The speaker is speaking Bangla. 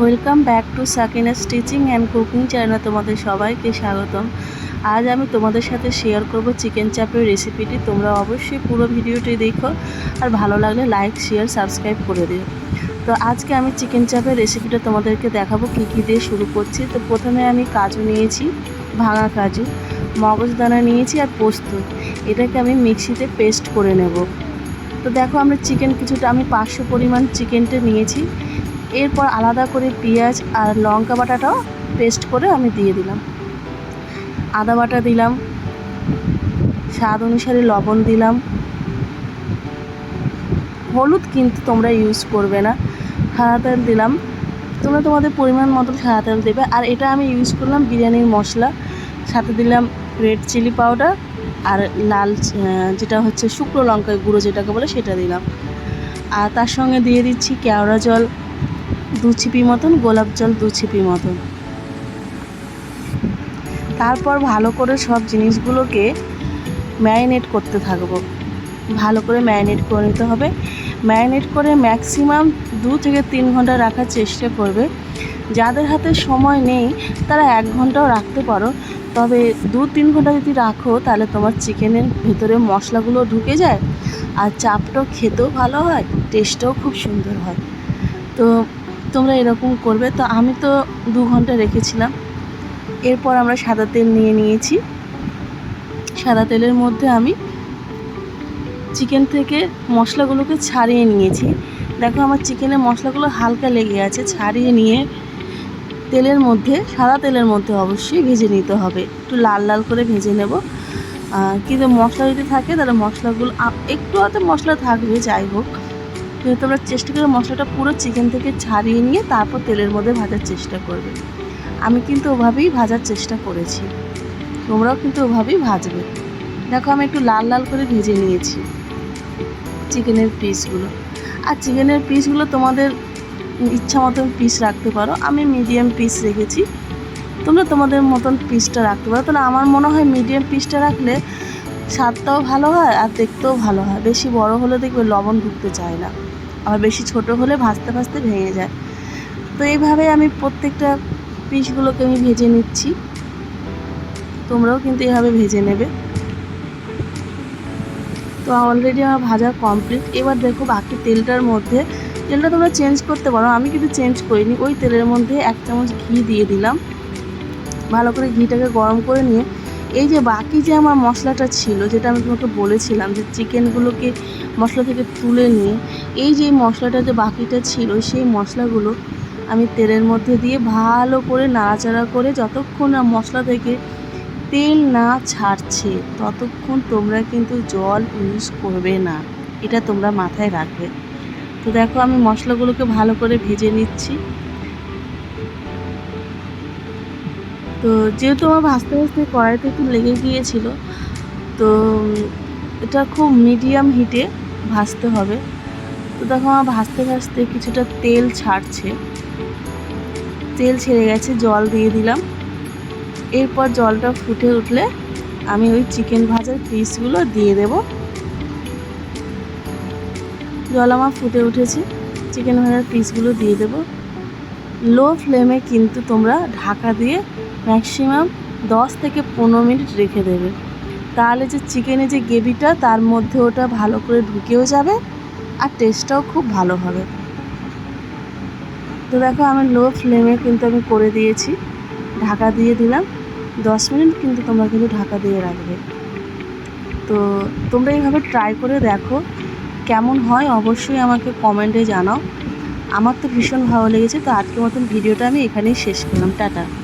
Welcome back to Sakina stitching and cooking চ্যানেলে তোমাদের সবাইকে স্বাগতম। আজ আমি তোমাদের সাথে শেয়ার করব চিকেন চাপের রেসিপিটি তোমরা অবশ্যই পুরো ভিডিওটি দেখো আর ভালো লাগলে লাইক শেয়ার সাবস্ক্রাইব করে দিও। তো আজকে আমি চিকেন চাপের রেসিপিটা তোমাদেরকে দেখাবো কী কী দিয়ে শুরু করছি। তো প্রথমে আমি কাজু নিয়েছি, ভাঙা কাজু মগজদানা নিয়েছি আর পোস্ত। এটাকে আমি মিক্সিতে পেস্ট করে নেব। তো দেখো আমরা চিকেন কিছুটা, আমি পাঁচশো পরিমাণ চিকেনটা নিয়েছি। এরপর আলাদা করে পেঁয়াজ আর লঙ্কা বাটাটাও পেস্ট করে আমি দিয়ে দিলাম। আদা বাটা দিলাম, স্বাদ অনুসারে লবণ দিলাম। হলুদ কিন্তু তোমরা ইউজ করবে না। সাদা তেল দিলাম। তোমরা তোমাদের পরিমাণ মতো সাদা তেল দেবে। আর এটা আমি ইউজ করলাম বিরিয়ানির মশলা। সাথে দিলাম রেড চিলি পাউডার আর লাল যেটা হচ্ছে শুকনো লঙ্কা গুঁড়ো যেটাকে বলে সেটা দিলাম। আর তার সঙ্গে দিয়ে দিচ্ছি কেওড়া জল। দু ছিপি মতন, গোলাপ জল দু ছিপি মতন। তারপর ভালো করে সব জিনিসগুলোকে ম্যারিনেট করতে থাকব। ভালো করে ম্যারিনেট করে নিতে হবে। ম্যারিনেট করে ম্যাক্সিমাম দু থেকে তিন ঘণ্টা রাখার চেষ্টা করবে। যাদের হাতে সময় নেই, তারা এক ঘন্টাও রাখতে পারো। তবে দু তিন ঘণ্টা যদি রাখো, তাহলে তোমার চিকেনের ভেতরে মশলাগুলো ঢুকে যায়। আর চাপটাও খেতেও ভালো হয়, টেস্টটাও খুব সুন্দর হয়। তো তোমরা এরকম করবে। তো আমি তো দু ঘণ্টা রেখেছিলাম। এরপর আমরা সাদা তেল নিয়ে নিয়েছি। সাদা তেলের মধ্যে আমি চিকেন থেকে মশলাগুলোকে ছাড়িয়ে নিয়েছি। দেখো আমার চিকেনের মশলাগুলো হালকা লেগে আছে। ছাড়িয়ে নিয়ে তেলের মধ্যে, সাদা তেলের মধ্যে অবশ্যই ভেজে নিতে হবে। একটু লাল লাল করে ভেজে নেব। কিন্তু মশলা যদি থাকে, তাহলে মশলাগুলো একটু হয়তো মশলা থাকবে, যাই হোক। কিন্তু তোমরা চেষ্টা করে মশলাটা পুরো চিকেন থেকে ছাড়িয়ে নিয়ে তারপর তেলের মধ্যে ভাজার চেষ্টা করবে। আমি কিন্তু ওভাবেই ভাজার চেষ্টা করেছি। তোমরাও কিন্তু ওভাবেই ভাজবে। দেখো আমি একটু লাল লাল করে ভেজে নিয়েছি চিকেনের পিসগুলো। আর চিকেনের পিসগুলো তোমাদের ইচ্ছা মতন পিস রাখতে পারো। আমি মিডিয়াম পিস রেখেছি। তোমরা তোমাদের মতন পিসটা রাখতে পারো। তাহলে আমার মনে হয় মিডিয়াম পিসটা রাখলে স্বাদটাও ভালো হয় আর দেখতেও ভালো হয়। বেশি বড় হলে দেখবে লবণ ঢুকতে চায় না। আবার বেশি ছোট হলে ভাজতে ভাজতে ভেঙে যায়। তো এইভাবে আমি প্রত্যেকটা পিসগুলোকে আমি ভেজে নিচ্ছি। তোমরাও কিন্তু এভাবে ভেজে নেবে। তো অলরেডি আমার ভাজা কমপ্লিট এবার দেখো বাকি তেলটার মধ্যে, তেলটা তোমরা চেঞ্জ করতে পারো। আমি কিন্তু চেঞ্জ করিনি। ওই তেলের মধ্যে এক চামচ ঘি দিয়ে দিলাম। ভালো করে ঘিটাকে গরম করে নিয়ে এই যে বাকি যে আমার মশলাটা ছিল, যেটা আমি তোমাকে বলেছিলাম যে চিকেনগুলোকে মশলা থেকে তুলে নিয়ে, এই যে মশলাটা যে বাকিটা ছিল, সেই মশলাগুলো আমি তেলের মধ্যে দিয়ে ভালো করে নাড়াচাড়া করে যতক্ষণ না মশলা থেকে তেল না ছাড়ছে, ততক্ষণ তোমরা কিন্তু জল ইউজ করবে না। এটা তোমরা মাথায় রাখবে। তো দেখো আমি মশলাগুলোকে ভালো করে ভেজে নিচ্ছি। তো যেহেতু আমার ভাজতে ভাজতে কড়াইতে একটু লেগে গিয়েছিল, তো এটা খুব মিডিয়াম হিটে ভাজতে হবে। তো দেখো আমার ভাজতে ভাজতে কিছুটা তেল ছাড়ছে। তেল ছেড়ে গেছে, জল দিয়ে দিলাম। এরপর জলটা ফুটে উঠলে আমি ওই চিকেন ভাজার পিসগুলো দিয়ে দেব। জল আমার ফুটে উঠেছে চিকেন ভাজার পিসগুলো দিয়ে দেব। লো ফ্লেমে কিন্তু তোমরা ঢাকা দিয়ে ম্যাক্সিমাম দশ থেকে পনেরো মিনিট রেখে দেবে। তাহলে যে চিকেনে যে গ্রেভিটা, তার মধ্যে ওটা ভালো করে ঢুকেও যাবে আর টেস্টটাও খুব ভালো হবে। তো দেখো, আমি লো ফ্লেমে কিন্তু আমি করে দিয়েছি। ঢাকা দিয়ে দিলাম। দশ মিনিট কিন্তু তোমরা কিন্তু ঢাকা দিয়ে রাখবে। তো তোমরা এইভাবে ট্রাই করে দেখো কেমন হয়। অবশ্যই আমাকে কমেন্টে জানাও। আমার তো ভীষণ ভালো লেগেছে। তো আজকের মতন ভিডিওটা আমি এখানেই শেষ করলাম। টাটা।